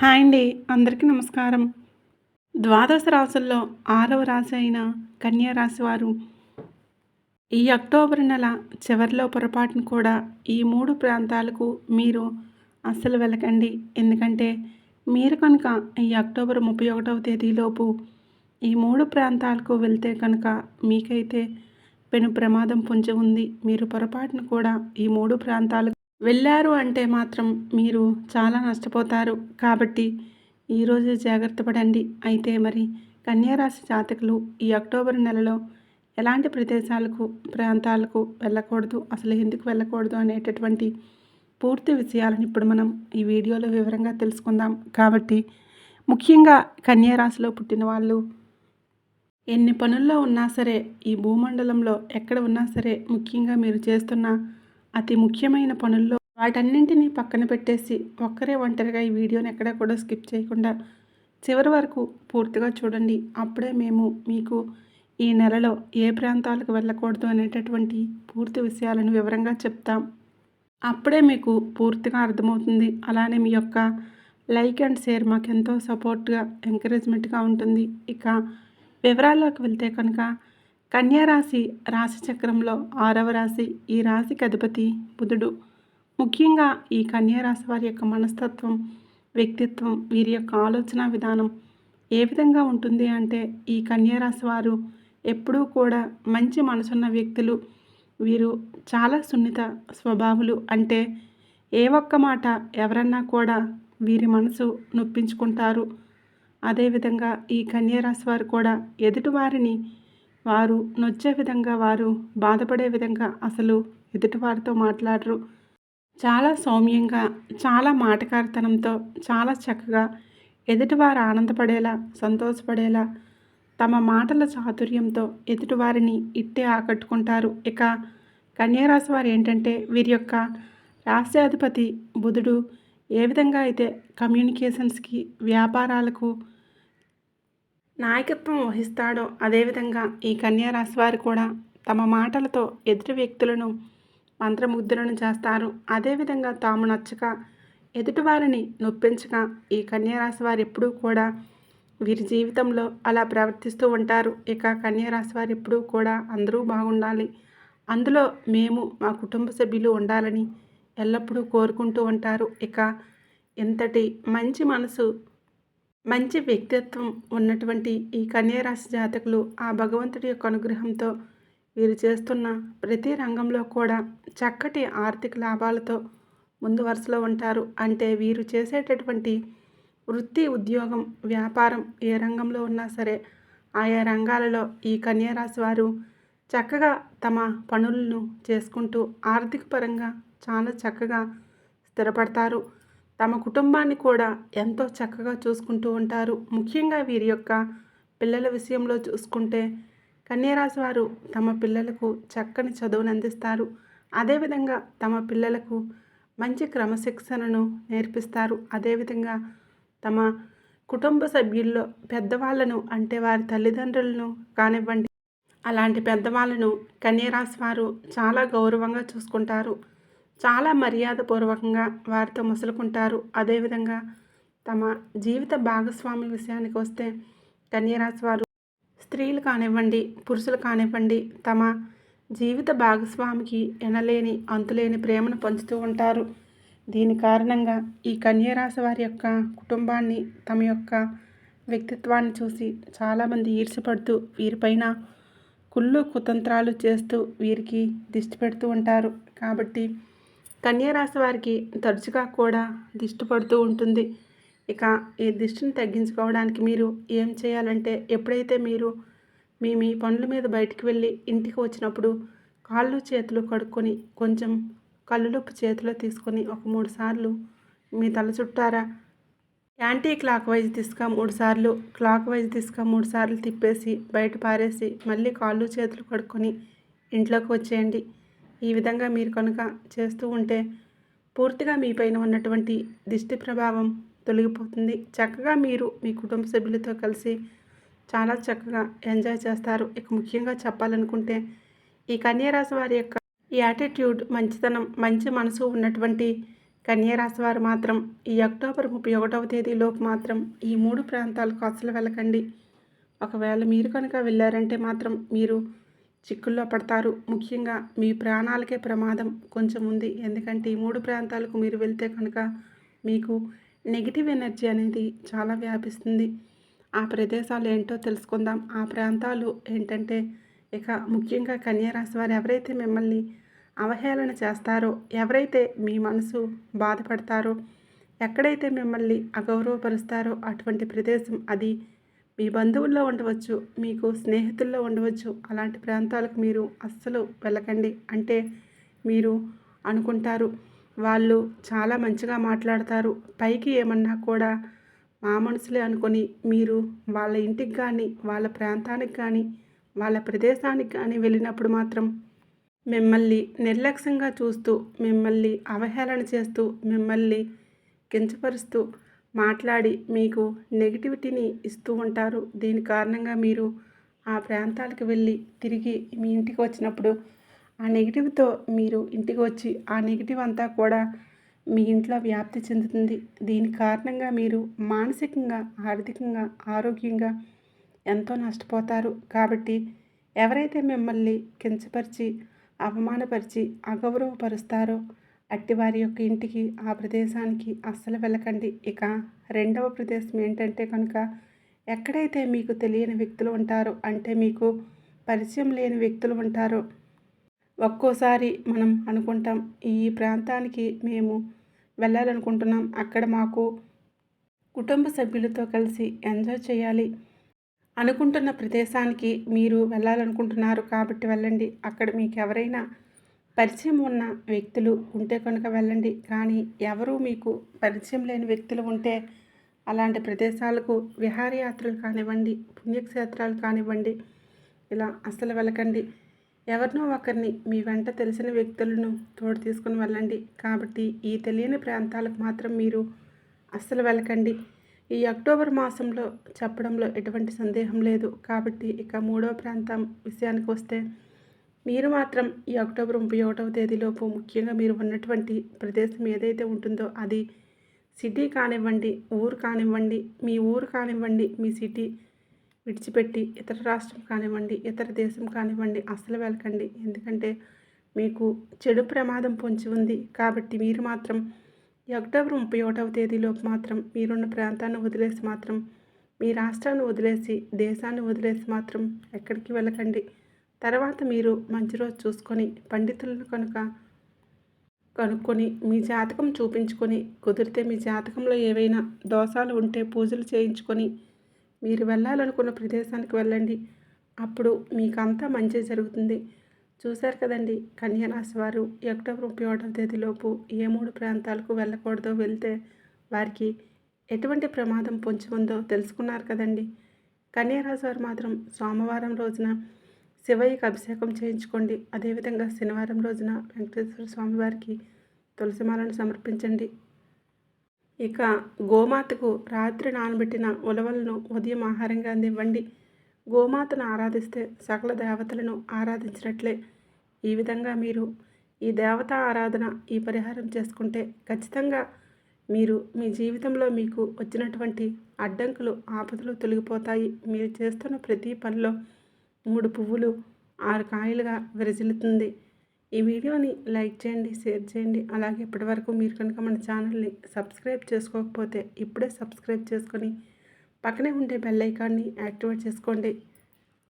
Hi అండి అందరికీ నమస్కారం. ద్వాదశ రాసుల్లో ఆరవ రాశి అయిన కన్యా రాశి వారు ఈ అక్టోబర్ నెల చివరిలో పొరపాటును కూడా ఈ మూడు ప్రాంతాలకు మీరు అస్సలు వెళ్ళకండి. ఎందుకంటే మీరు కనుక ఈ అక్టోబర్ ముప్పై ఒకటవ తేదీలోపు ఈ మూడు ప్రాంతాలకు వెళ్తే కనుక మీకైతే పెను ప్రమాదం పొంచి ఉంది. మీరు పొరపాటును కూడా ఈ మూడు ప్రాంతాలకు వెళ్ళారు అంటే మాత్రం మీరు చాలా నష్టపోతారు. కాబట్టి ఈరోజు జాగ్రత్త పడండి. అయితే మరి కన్యారాశి జాతకులు ఈ అక్టోబర్ నెలలో ఎలాంటి ప్రదేశాలకు ప్రాంతాలకు వెళ్ళకూడదు అసలు ఎందుకు వెళ్ళకూడదు అనేటటువంటి పూర్తి విషయాలను ఇప్పుడు మనం ఈ వీడియోలో వివరంగా తెలుసుకుందాం. కాబట్టి ముఖ్యంగా కన్యారాశిలో పుట్టిన వాళ్ళు ఎన్ని పనుల్లో ఉన్నా సరే ఈ భూమండలంలో ఎక్కడ ఉన్నా సరే ముఖ్యంగా మీరు చేస్తున్న అతి ముఖ్యమైన పనుల్లో వాటన్నింటినీ పక్కన పెట్టేసి ఒక్కరే ఒంటరిగా ఈ వీడియోని ఎక్కడా కూడా స్కిప్ చేయకుండా చివరి వరకు పూర్తిగా చూడండి. అప్పుడే మేము మీకు ఈ నెలలో ఏ ప్రాంతాలకు వెళ్ళకూడదు అనేటటువంటి పూర్తి విషయాలను వివరంగా చెప్తాం. అప్పుడే మీకు పూర్తిగా అర్థమవుతుంది. అలానే మీ యొక్క లైక్ అండ్ షేర్ మాకు ఎంతో సపోర్ట్గా ఎంకరేజ్మెంట్గా ఉంటుంది. ఇక వివరాల్లోకి వెళ్తే కనుక కన్యారాశి రాశి చక్రంలో ఆరవ రాశి ఈ రాశికి అధిపతి బుధుడు. ముఖ్యంగా ఈ కన్యారాశి వారి యొక్క మనస్తత్వం వ్యక్తిత్వం వీరి యొక్క ఆలోచన విధానం ఏ విధంగా ఉంటుంది అంటే ఈ కన్యారాశి వారు ఎప్పుడూ కూడా మంచి మనసున్న వ్యక్తులు. వీరు చాలా సున్నిత స్వభావులు అంటే ఏ ఒక్క మాట ఎవరన్నా కూడా వీరి మనసు నొప్పించుకుంటారు. అదేవిధంగా ఈ కన్యారాశి వారు కూడా ఎదుటివారిని వారు నొచ్చే విధంగా వారు బాధపడే విధంగా అసలు ఎదుటివారితో మాట్లాడరు. చాలా సౌమ్యంగా చాలా మాటకారితనంతో చాలా చక్కగా ఎదుటివారు ఆనందపడేలా సంతోషపడేలా తమ మాటల చాతుర్యంతో ఎదుటివారిని ఇట్టే ఆకట్టుకుంటారు. ఇక కన్యారాశి వారు ఏంటంటే వీరి యొక్క రాష్ట్రాధిపతి బుధుడు ఏ విధంగా అయితే కమ్యూనికేషన్స్కి వ్యాపారాలకు నాయకత్వం వహిస్తాడో అదేవిధంగా ఈ కన్యారాశి వారు కూడా తమ మాటలతో ఎదుటి వ్యక్తులను మంత్రముగ్ధులను చేస్తారు. అదేవిధంగా తాము నచ్చక ఎదుటివారిని నొప్పించక ఈ కన్యారాశి వారు ఎప్పుడూ కూడా వీరి జీవితంలో అలా ప్రవర్తిస్తూ ఉంటారు. ఇక కన్యారాశి వారు ఎప్పుడూ కూడా అందరూ బాగుండాలి. అందులో మేము మా కుటుంబ సభ్యులు ఉండాలని ఎల్లప్పుడూ కోరుకుంటూ ఉంటారు. ఇక ఇంతటి మంచి మనసు మంచి వ్యక్తిత్వం ఉన్నటువంటి ఈ కన్యారాశి జాతకులు ఆ భగవంతుడి యొక్క అనుగ్రహంతో వీరు చేస్తున్న ప్రతి రంగంలో కూడా చక్కటి ఆర్థిక లాభాలతో ముందు వరుసలో ఉంటారు. అంటే వీరు చేసేటటువంటి వృత్తి ఉద్యోగం వ్యాపారం ఏ రంగంలో ఉన్నా సరే ఆయా రంగాలలో ఈ కన్యారాశి వారు చక్కగా తమ పనులను చేసుకుంటూ ఆర్థిక పరంగా చాలా చక్కగా స్థిరపడతారు. తమ కుటుంబాన్ని కూడా ఎంతో చక్కగా చూసుకుంటూ ఉంటారు. ముఖ్యంగా వీరి యొక్క పిల్లల విషయంలో చూసుకుంటే కన్యరాశి వారు తమ పిల్లలకు చక్కని చదువును అందిస్తారు. అదేవిధంగా తమ పిల్లలకు మంచి క్రమశిక్షణను నేర్పిస్తారు. అదేవిధంగా తమ కుటుంబ సభ్యుల్లో పెద్దవాళ్ళను అంటే వారి తల్లిదండ్రులను కానివ్వండి అలాంటి పెద్దవాళ్ళను కన్యరాశి వారు చాలా గౌరవంగా చూసుకుంటారు. చాలా మర్యాదపూర్వకంగా వారితో మసులుకుంటారు. అదేవిధంగా తమ జీవిత భాగస్వామి విషయానికి వస్తే కన్యరాశి వారు స్త్రీలు కానివ్వండి పురుషులు కానివ్వండి తమ జీవిత భాగస్వామికి ఎనలేని అంతులేని ప్రేమను పంచుతూ ఉంటారు. దీని కారణంగా ఈ కన్యరాశి వారి యొక్క కుటుంబాన్ని తమ యొక్క వ్యక్తిత్వాన్ని చూసి చాలామంది ఈర్షపడుతూ వీరిపైన కుళ్ళు కుతంత్రాలు చేస్తూ వీరికి దిష్టి పెడుతూ ఉంటారు. కాబట్టి కన్యారాశి వారికి తరచుగా కూడా దిష్టి పడుతూ ఉంటుంది. ఇక ఈ దిష్టిని తగ్గించుకోవడానికి మీరు ఏం చేయాలంటే ఎప్పుడైతే మీరు మీ మీ పనుల మీద బయటికి వెళ్ళి ఇంటికి వచ్చినప్పుడు కాళ్ళు చేతులు కడుక్కొని కొంచెం కళ్ళులుప్పు చేతిలో తీసుకొని ఒక మూడు సార్లు మీ తల చుట్టారా యాంటీ క్లాక్ వైజ్ తీసుక మూడు సార్లు క్లాక్ వైజ్ తీసుక మూడు సార్లు తిప్పేసి బయట పారేసి మళ్ళీ కాళ్ళు చేతులు కడుక్కొని ఇంట్లోకి వచ్చేయండి. ఈ విధంగా మీరు కనుక చేస్తూ ఉంటే పూర్తిగా మీ పైన ఉన్నటువంటి దిష్టి ప్రభావం తొలగిపోతుంది. చక్కగా మీరు మీ కుటుంబ సభ్యులతో కలిసి చాలా చక్కగా ఎంజాయ్ చేస్తారు. ఇక ముఖ్యంగా చెప్పాలనుకుంటే ఈ కన్యారాశి వారి యొక్క ఈ యాటిట్యూడ్ మంచితనం మంచి మనసు ఉన్నటువంటి కన్యారాశి వారు మాత్రం ఈ అక్టోబర్ ముప్పై ఒకటవ తేదీలోపు మాత్రం ఈ మూడు ప్రాంతాలకు అసలు వెళ్ళకండి. ఒకవేళ మీరు కనుక వెళ్ళారంటే మాత్రం మీరు చిక్కుల్లో పడతారు. ముఖ్యంగా మీ ప్రాణాలకే ప్రమాదం కొంచెం ఉంది. ఎందుకంటే ఈ మూడు ప్రాంతాలకు మీరు వెళ్తే కనుక మీకు నెగిటివ్ ఎనర్జీ అనేది చాలా వ్యాపిస్తుంది. ఆ ప్రదేశాలు ఏంటో తెలుసుకుందాం. ఆ ప్రాంతాలు ఏంటంటే ఇక ముఖ్యంగా కన్యారాశి వారు ఎవరైతే మిమ్మల్ని అవహేళన చేస్తారో ఎవరైతే మీ మనసు బాధపడతారో ఎక్కడైతే మిమ్మల్ని అగౌరవపరుస్తారో అటువంటి ప్రదేశం అది మీ బంధువుల్లో ఉండవచ్చు మీకు స్నేహితుల్లో ఉండవచ్చు. అలాంటి ప్రాంతాలకు మీరు అస్సలు వెళ్ళకండి. అంటే మీరు అనుకుంటారు వాళ్ళు చాలా మంచిగా మాట్లాడతారు. పైకి ఏమన్నా కూడా మా మనసులే అనుకొని మీరు వాళ్ళ ఇంటికి కానీ వాళ్ళ ప్రాంతానికి కానీ వాళ్ళ ప్రదేశానికి కానీ వెళ్ళినప్పుడు మాత్రం మిమ్మల్ని నిర్లక్ష్యంగా చూస్తూ మిమ్మల్ని అవహేళన చేస్తూ మిమ్మల్ని కించపరుస్తూ మాట్లాడి మీకు నెగిటివిటీని ఇస్తూ ఉంటారు. దీని కారణంగా మీరు ఆ ప్రాంతాలకు వెళ్ళి తిరిగి మీ ఇంటికి వచ్చినప్పుడు ఆ నెగిటివ్తో మీరు ఇంటికి వచ్చి ఆ నెగిటివ్ అంతా కూడా మీ ఇంట్లో వ్యాప్తి చెందుతుంది. దీని కారణంగా మీరు మానసికంగా ఆర్థికంగా ఆరోగ్యంగా ఎంతో నష్టపోతారు. కాబట్టి ఎవరైతే మిమ్మల్ని కించపరిచి అవమానపరిచి అగౌరవపరుస్తారో అట్టి వారి యొక్క ఇంటికి ఆ ప్రదేశానికి అస్సలు వెళ్ళకండి. ఇక రెండవ ప్రదేశం ఏంటంటే కనుక ఎక్కడైతే మీకు తెలియని వ్యక్తులు ఉంటారో అంటే మీకు పరిచయం లేని వ్యక్తులు ఉంటారో ఒక్కోసారి మనం అనుకుంటాం ఈ ప్రాంతానికి మేము వెళ్ళాలనుకుంటున్నాం. అక్కడ మాకు కుటుంబ సభ్యులతో కలిసి ఎంజాయ్ చేయాలి. అనుకుంటున్న ప్రదేశానికి మీరు వెళ్ళాలనుకుంటున్నారు కాబట్టి వెళ్ళండి. అక్కడ మీకు ఎవరైనా పరిచయం ఉన్న వ్యక్తులు ఉంటే కనుక వెళ్ళండి. కానీ ఎవరు మీకు పరిచయం లేని వ్యక్తులు ఉంటే అలాంటి ప్రదేశాలకు విహారయాత్రలు కానివ్వండి పుణ్యక్షేత్రాలు కానివ్వండి ఇలా అస్సలు వెళ్ళకండి. ఎవరినో ఒకరిని మీ వెంట తెలిసిన వ్యక్తులను తోడు తీసుకుని వెళ్ళండి. కాబట్టి ఈ తెలియని ప్రాంతాలకు మాత్రం మీరు అస్సలు వెళ్ళకండి. ఈ అక్టోబర్ మాసంలో చెప్పడంలో ఎటువంటి సందేహం లేదు. కాబట్టి ఇక మూడో ప్రాంతం విషయానికి వస్తే మీరు మాత్రం ఈ అక్టోబర్ ముప్పై ఒకటవ తేదీలోపు ముఖ్యంగా మీరు ఉన్నటువంటి ప్రదేశం ఏదైతే ఉంటుందో అది సిటీ కానివ్వండి ఊరు కానివ్వండి మీ ఊరు కానివ్వండి మీ సిటీ విడిచిపెట్టి ఇతర రాష్ట్రం కానివ్వండి ఇతర దేశం కానివ్వండి అసలు వెళ్ళకండి. ఎందుకంటే మీకు చెడు ప్రమాదం పొంచి ఉంది. కాబట్టి మీరు మాత్రం ఈ అక్టోబర్ ముప్పై ఒకటవ తేదీలోపు మాత్రం మీరున్న ప్రాంతాన్ని వదిలేసి మాత్రం మీ రాష్ట్రాన్ని వదిలేసి దేశాన్ని వదిలేసి మాత్రం ఎక్కడికి వెళ్ళకండి. తర్వాత మీరు మంచి రోజు చూసుకొని పండితులను కనుక కనుక్కొని మీ జాతకం చూపించుకొని కుదిరితే మీ జాతకంలో ఏవైనా దోషాలు ఉంటే పూజలు చేయించుకొని మీరు వెళ్ళాలనుకున్న ప్రదేశానికి వెళ్ళండి. అప్పుడు మీకంతా మంచి జరుగుతుంది. చూశారు కదండి కన్యారాశి వారు అక్టోబర్ ముప్పై ఒకటవ తేదీలోపు ఏ మూడు ప్రాంతాలకు వెళ్ళకూడదో వెళ్తే వారికి ఎటువంటి ప్రమాదం పొంచి ఉందో తెలుసుకున్నారు కదండి. కన్యారాశి వారు మాత్రం సోమవారం రోజున శివయ్యకి అభిషేకం చేయించుకోండి. అదేవిధంగా శనివారం రోజున వెంకటేశ్వర స్వామివారికి తులసిమాలను సమర్పించండి. ఇక గోమాతకు రాత్రి నానబెట్టిన ఉలవలను ఉదయం ఆహారంగా అందివ్వండి గోమాతను ఆరాధిస్తే సకల దేవతలను ఆరాధించినట్లే. ఈ విధంగా మీరు ఈ దేవతా ఆరాధన ఈ పరిహారం చేసుకుంటే ఖచ్చితంగా మీరు మీ జీవితంలో మీకు వచ్చినటువంటి అడ్డంకులు ఆపదలు తొలగిపోతాయి. మీరు చేస్తున్న ప్రతి పనిలో మూడు పువ్వులు ఆరు కాయలుగా విరజిల్లుతుంది. ఈ వీడియోని లైక్ చేయండి షేర్ చేయండి. అలాగే ఇప్పటివరకు మీరు కనుక మన ఛానల్ని సబ్స్క్రైబ్ చేసుకోకపోతే ఇప్పుడే సబ్స్క్రైబ్ చేసుకొని పక్కనే ఉండే బెల్ ఐకాన్ని యాక్టివేట్ చేసుకోండి.